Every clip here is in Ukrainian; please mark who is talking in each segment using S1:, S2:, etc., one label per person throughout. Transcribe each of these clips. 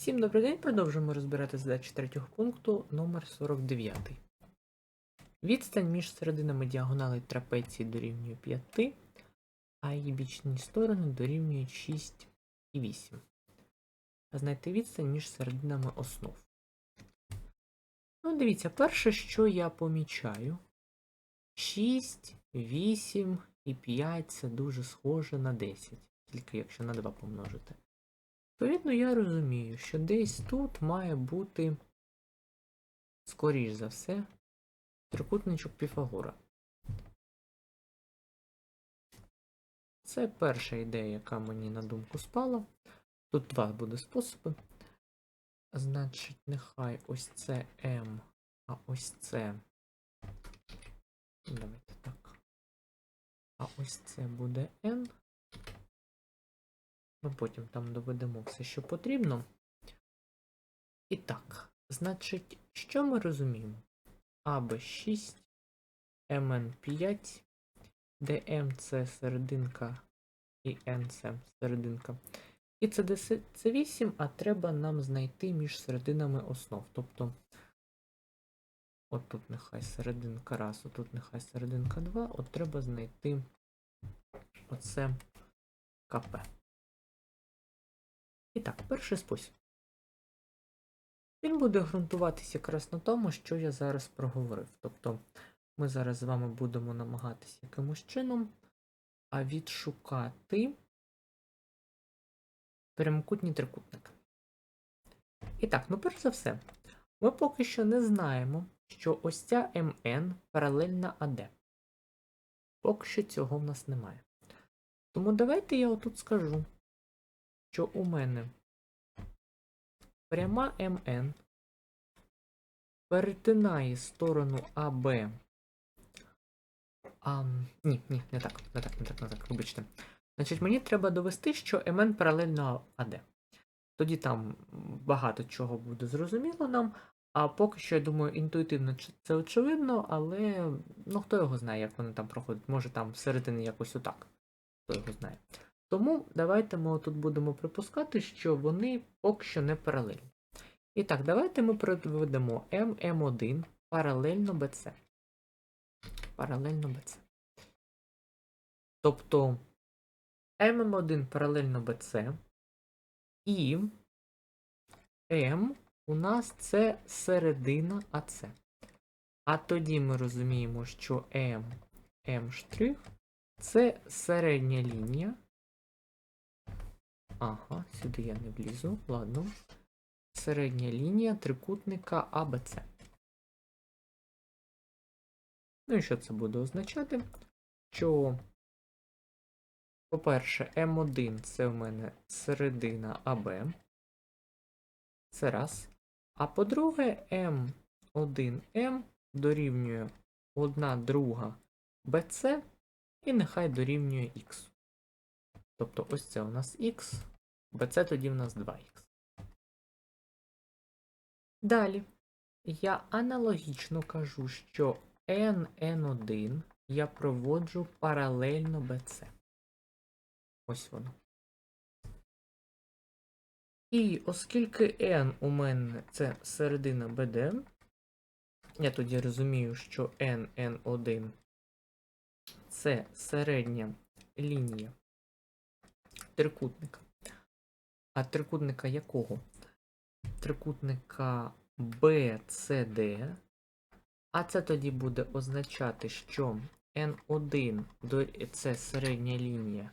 S1: Всім добрий день, продовжуємо розбирати задачі третього пункту номер 49. Відстань між серединами діагоналей трапеції дорівнює 5, а її бічні сторони дорівнюють 6 і 8. Знайти відстань між серединами основ. Ну, дивіться, перше, що я помічаю, 6, 8 і 5 це дуже схоже на 10, тільки якщо на 2 помножити. Відповідно, я розумію, що десь тут має бути, скоріш за все, трикутничок Піфагора. Це перша ідея, яка мені на думку спала. Тут два буде способи. Значить, нехай ось це М, а ось це. Давайте так. А ось це буде N. Ми потім там доведемо все, що потрібно. І так, значить, що ми розуміємо? АБ6, МН5, де М це серединка і N це серединка. І це це 8, а треба нам знайти між серединами основ. Тобто, от тут нехай серединка раз, отут нехай серединка 2, от треба знайти оце КП. І так, перший спосіб. Він буде ґрунтуватися якраз на тому, що я зараз проговорив. Тобто ми зараз з вами будемо намагатися якимось чином відшукати прямокутній трикутник. І так, ну перш за все, ми поки що не знаємо, що ось ця МН паралельна АД. Поки що цього в нас немає. Тому давайте я отут скажу що у мене пряма МН перетинає сторону АБ. А, Ні, ні, не так, не так, не так, не так, вибачте. Значить, мені треба довести, що МН паралельно АД. Тоді там багато чого буде зрозуміло нам. А поки що, я думаю, інтуїтивно це очевидно, але ну хто його знає, як вони там проходять. Може там всередині якось отак. Хто його знає. Тому давайте ми тут будемо припускати, що вони поки що не паралельні. І так, давайте ми проведемо MM1 паралельно BC. Паралельно BC. Тобто MM1 паралельно BC і M у нас це середина АЦ. А тоді ми розуміємо, що M, M' це середня лінія. Ага, сюди я не влізу. Ладно. Середня лінія трикутника АБЦ. Ну і що це буде означати? Що, по-перше, М1 це в мене середина АБ. Це раз. А по-друге, М1М дорівнює 1 друга БЦ і нехай дорівнює Х. Тобто ось це у нас х, bc тоді в нас 2х. Далі я аналогічно кажу, що nn1 я проводжу паралельно bc. Ось воно. І оскільки n у мене це середина BD, я тоді розумію, що nn1 це середня лінія трикутника. А трикутника якого? Трикутника BCD. А це тоді буде означати, що N1 це середня лінія.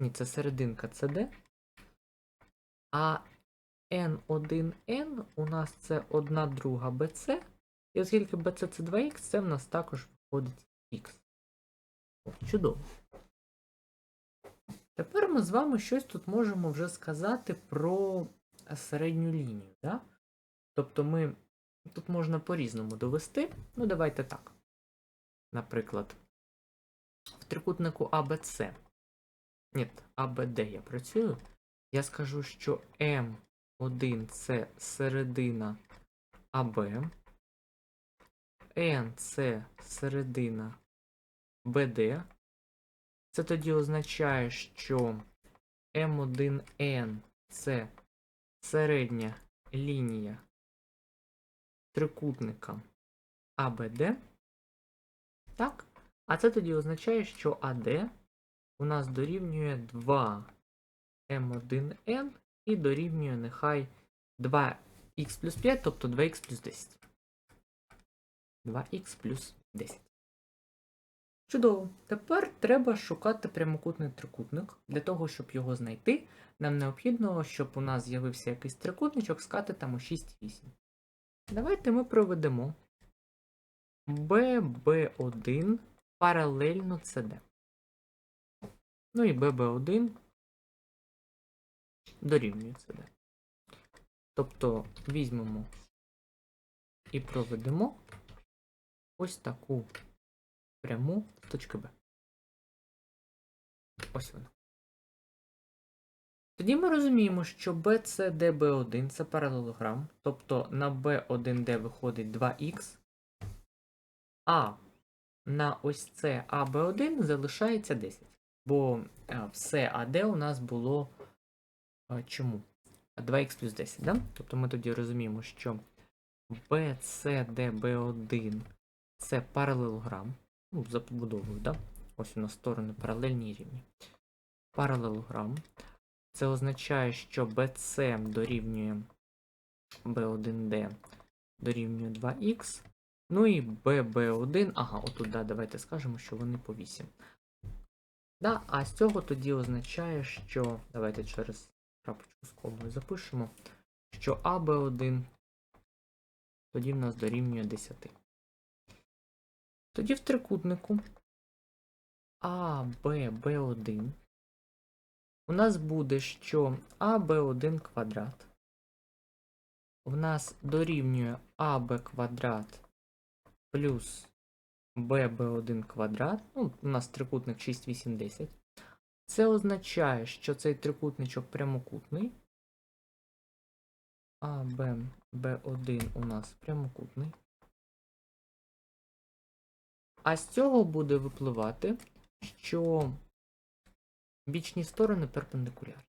S1: Ні, це серединка CD. А N1N у нас це одна друга BC. І оскільки BC це 2х, це в нас також виходить Х. Чудово. Тепер ми з вами щось тут можемо вже сказати про середню лінію. Да? Тобто ми тут можна по-різному довести. Ну, давайте так. Наприклад, в трикутнику ABC. Ні, АБД я працюю. Я скажу, що М1 це середина АБ. N це середина БД. Це тоді означає, що М1N це середня лінія трикутника АБД. Так. А це тоді означає, що АД у нас дорівнює 2 М1N і дорівнює нехай 2х плюс 5, тобто 2х плюс 10. 2х плюс 10. Чудово. Тепер треба шукати прямокутний трикутник. Для того, щоб його знайти, нам необхідно, щоб у нас з'явився якийсь трикутничок з катетами 6,8. Давайте ми проведемо BB1 паралельно CD. Ну і BB1 дорівнює CD. Тобто візьмемо і проведемо ось таку пряму з точки Б. Ось вона. Тоді ми розуміємо, що BCDB1 це паралелограм, тобто на B1D виходить 2х, а на ось це AB1 залишається 10. Бо е, все AD у нас було е, чому? 2х плюс 10, да? Тобто ми тоді розуміємо, що BCDB1 це паралелограм. Ну, за побудовою, да? Ось у нас сторони паралельні рівні. Паралелограм. Це означає, що BC дорівнює B1D дорівнює 2х. Ну і BB1, ага, отут, да, давайте скажемо, що вони по 8. Да, а з цього тоді означає, що. Давайте через крапочку з комою запишемо, що AB1 тоді в нас дорівнює 10. Тоді в трикутнику ABB1 у нас буде, що AB1 квадрат в нас дорівнює AB квадрат плюс BB1 квадрат. Ну, у нас трикутник 6, 8, 10. Це означає, що цей трикутничок прямокутний. AB B1 у нас прямокутний. А з цього буде випливати, що бічні сторони перпендикулярні.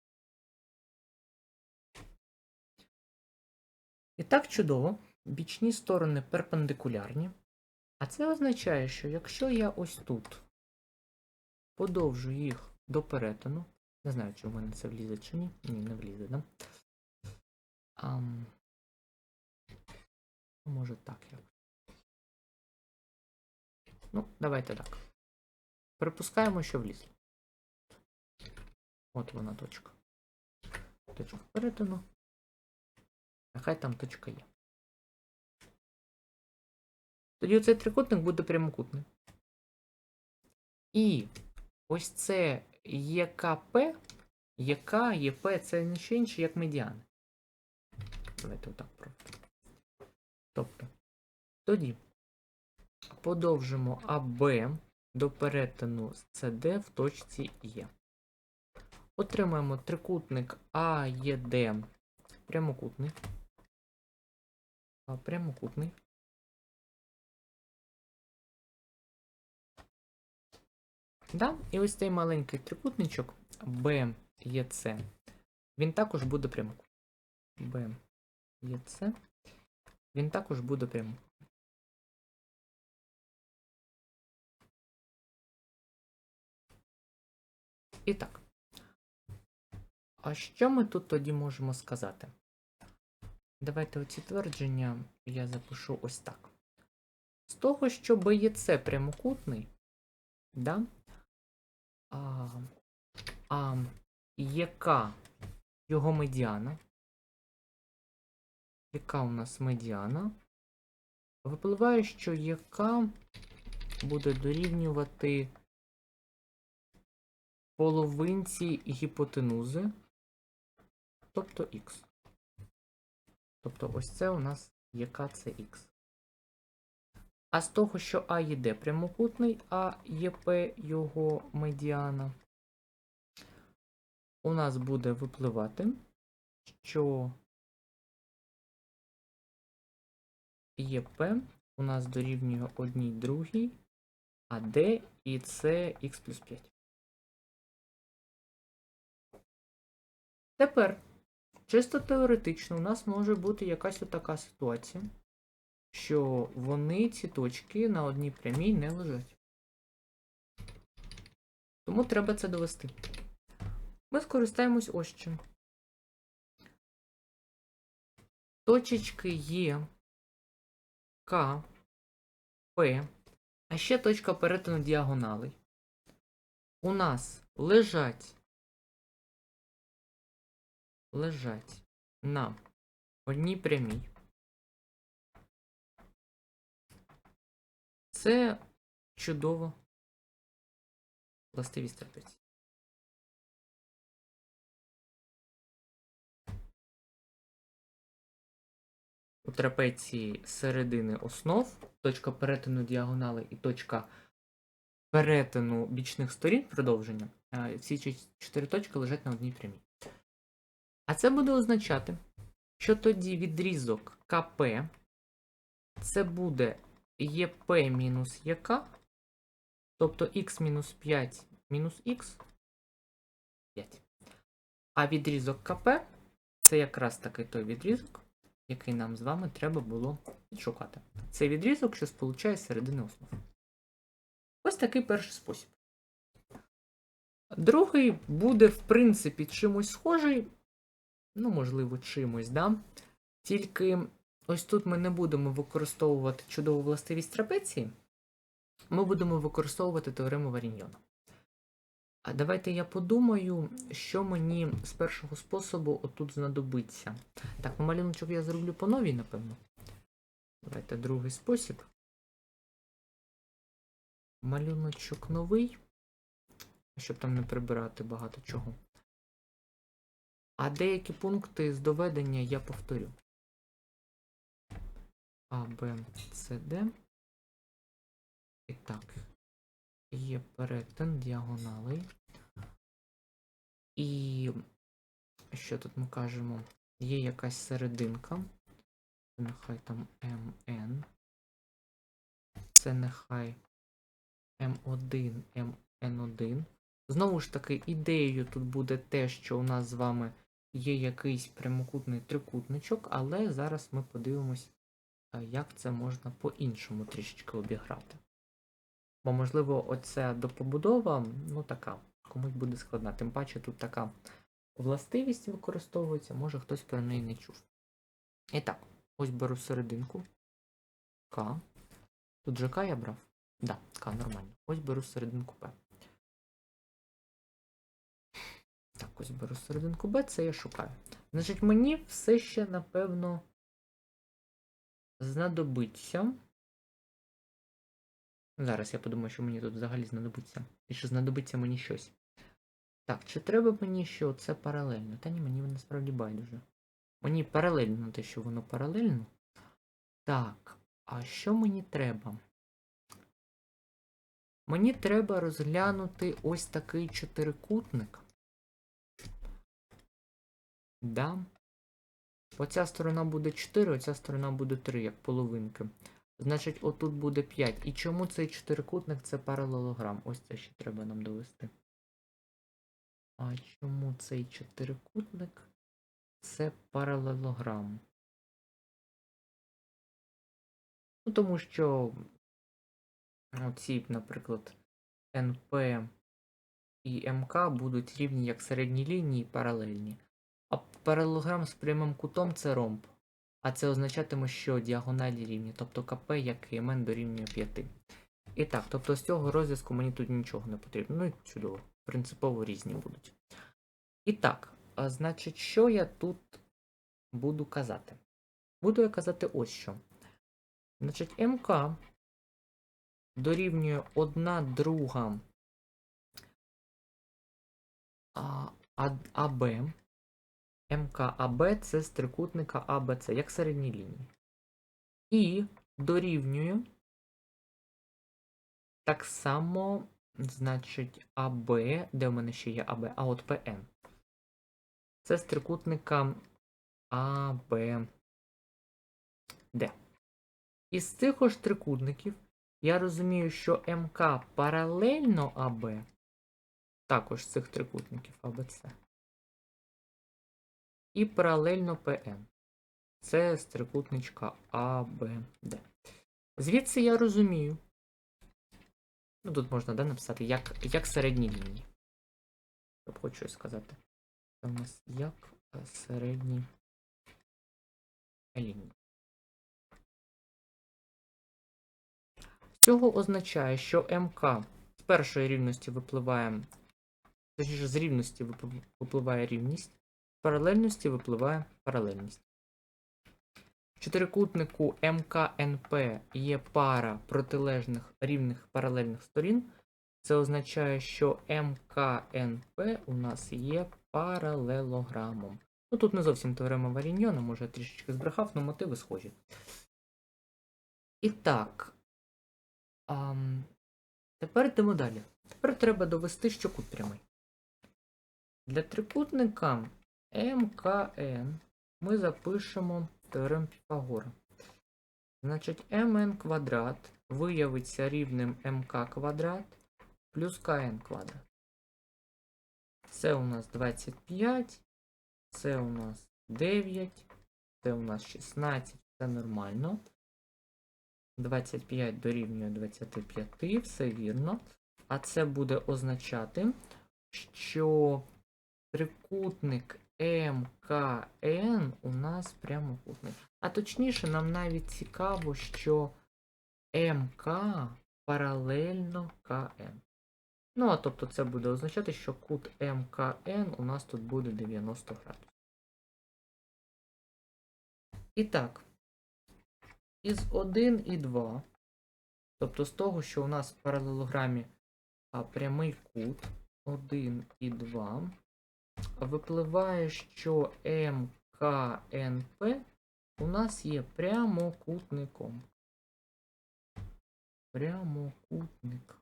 S1: І так чудово, бічні сторони перпендикулярні. А це означає, що якщо я ось тут подовжу їх до перетину, не знаю, чи в мене це влізе чи ні. Ні, не влізе, да? А, може так як. Ну, давайте так. Припускаємо, що влізло. От вона точка. Точка перетину. Нехай там точка є. Тоді цей трикутник буде прямокутний. І ось це ЄКП, ЄК, ЄП це що інше, як медіани. Давайте отак просто. Тобто, тоді подовжимо АБ до перетину з СД в точці Е. Отримаємо трикутник АЄД прямокутний. Прямокутний. Да? І ось цей маленький трикутничок БЕЦ, він також буде прямокутний. БЕЦ, він також буде прямокутний. І так. А що ми тут тоді можемо сказати? Давайте оці твердження я запишу ось так. З того, що БЄЦ прямокутний, да? а, а яка його медіана? Яка у нас медіана? Випливає, що яка буде дорівнювати половинці гіпотенузи, тобто х. Тобто ось це у нас яка це х. А з того, що А є Д прямокутний, а ЄП його медіана, у нас буде випливати, що ЄП у нас дорівнює одній другій, а Д і це х плюс 5. Тепер чисто теоретично у нас може бути якась отака ситуація, що вони, ці точки, на одній прямій не лежать. Тому треба це довести. Ми скористаємось ось чим. Точечки Є, К, П, а ще точка перетину діагоналей. У нас лежать лежать на одній прямій. Це чудово властивість трапеції. У трапеції середини основ, точка перетину діагонали і точка перетину бічних сторін продовження. Всі чотири точки лежать на одній прямій. А це буде означати, що тоді відрізок КП це буде ЄП мінус ЄК, тобто х мінус 5 мінус х 5. А відрізок КП це якраз таки той відрізок, який нам з вами треба було шукати. Це відрізок, що сполучає середини основ. Ось такий перший спосіб. Другий буде, в принципі, чимось схожий. Ну, можливо, чимось, да? Тільки ось тут ми не будемо використовувати чудову властивість трапеції, ми будемо використовувати теорему Варіньйона. А давайте я подумаю, що мені з першого способу отут знадобиться. Так, малюночок я зроблю по новій, напевно. Давайте другий спосіб. Малюночок новий, щоб там не прибирати багато чого. А деякі пункти з доведення я повторю. А, Б, С, Д. І так. Є перетин діагоналей. І що тут ми кажемо? Є якась серединка. Це нехай там МН. Це нехай М1, МН1. Знову ж таки, ідеєю тут буде те, що у нас з вами є якийсь прямокутний трикутничок, але зараз ми подивимось, як це можна по-іншому трішечки обіграти. Бо, можливо, оця допобудова, ну така, комусь буде складна. Тим паче тут така властивість використовується, може хтось про неї не чув. І так, ось беру серединку. К. Тут же К я брав? Да, К, нормально. Ось беру серединку П. Так, ось беру серединку Б, це я шукаю. Значить, мені все ще, напевно, знадобиться. Зараз я подумаю, що мені тут взагалі знадобиться. І що знадобиться мені щось. Так, чи треба мені що це паралельно? Та ні, мені насправді байдуже. Мені паралельно те, що воно паралельно. Так, а що мені треба? Мені треба розглянути ось такий чотирикутник. Да. Оця сторона буде 4, оця сторона буде 3, як половинки. Значить, отут буде 5. І чому цей чотирикутник це паралелограм? Ось це ще треба нам довести. А чому цей чотирикутник це паралелограм? Ну, тому що оці, наприклад, НП і МК будуть рівні як середні лінії паралельні. А паралелограм з прямим кутом це ромб. А це означатиме, що діагоналі рівні, тобто КП як і МН дорівнює 5. І так, тобто з цього розв'язку мені тут нічого не потрібно. Ну і чудово, принципово різні будуть. І так, а значить, що я тут буду казати? Буду я казати ось що. Значить, МК дорівнює 1 друга АБ. МКАБ це з трикутника АБЦ, як середні лінії. І дорівнює так само, значить, АБ, де в мене ще є АБ, а от ПН. Це з трикутника АБД. Із цих ж трикутників я розумію, що МК паралельно АБ, також з цих трикутників АБЦ. І паралельно ПН. Це з трикутничка А, Б, Д. Звідси я розумію. Ну, тут можна да, написати, як, як середні лінії. Тобто хочу сказати. Це у нас як е, середні лінії. Цього означає, що МК з першої рівності випливає, точніше, з рівності випливає рівність, паралельності випливає паралельність. В чотирикутнику МКНП є пара протилежних рівних паралельних сторін. Це означає, що МКНП у нас є паралелограмом. Ну тут не зовсім теорема Варіньйона, може я трішечки збрехав, але мотиви схожі. І так. ам, тепер йдемо далі. Тепер треба довести, що кут прямий. Для трикутника МКН ми запишемо теорему Піфагора. Значить, МН квадрат виявиться рівним МК квадрат плюс КН квадрат. Це у нас 25, це у нас 9, це у нас 16, це нормально. 25 дорівнює 25, все вірно. А це буде означати, що трикутник МКН у нас прямокутник. А точніше, нам навіть цікаво, що МК паралельно КН. Ну, а тобто це буде означати, що кут МКН у нас тут буде 90 градусів. І так, із 1 і 2, тобто з того, що у нас в паралелограмі прямий кут 1 і 2, випливає, що МКНП у нас є прямокутником. Прямокутник.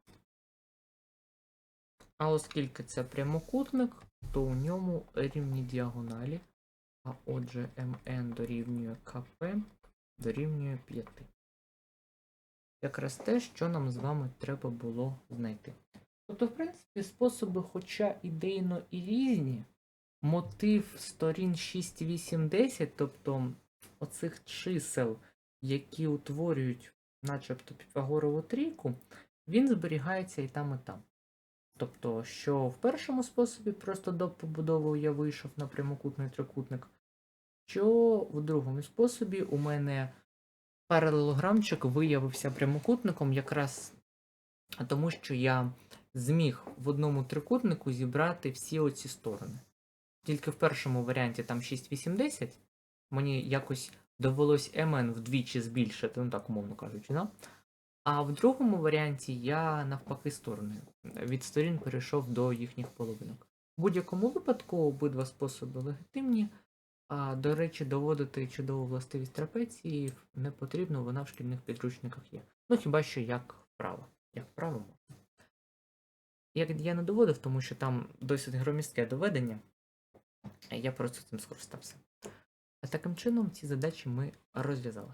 S1: А оскільки це прямокутник, то у ньому рівні діагоналі, а отже МН дорівнює КП дорівнює 5. Якраз те, що нам з вами треба було знайти. Тобто, в принципі, способи, хоча ідейно і різні, мотив сторін 6, 8, 10, тобто оцих чисел, які утворюють начебто Піфагорову трійку, він зберігається і там, і там. Тобто, що в першому способі просто до побудови я вийшов на прямокутний трикутник, що в другому способі у мене паралелограмчик виявився прямокутником якраз тому, що я зміг в одному трикутнику зібрати всі оці сторони. Тільки в першому варіанті там 6, 8, 10, мені якось довелось mn вдвічі збільшити, ну так умовно кажучи, да? А в другому варіанті я навпаки сторони від сторін перейшов до їхніх половинок. В будь-якому випадку обидва способи легітимні. А, до речі, доводити чудову властивість трапеції не потрібно, вона в шкільних підручниках є. Ну хіба що як вправо. Як вправо можна. Як я не доводив, тому що там досить громістке доведення, я просто цим скористався. А таким чином ці задачі ми розв'язали.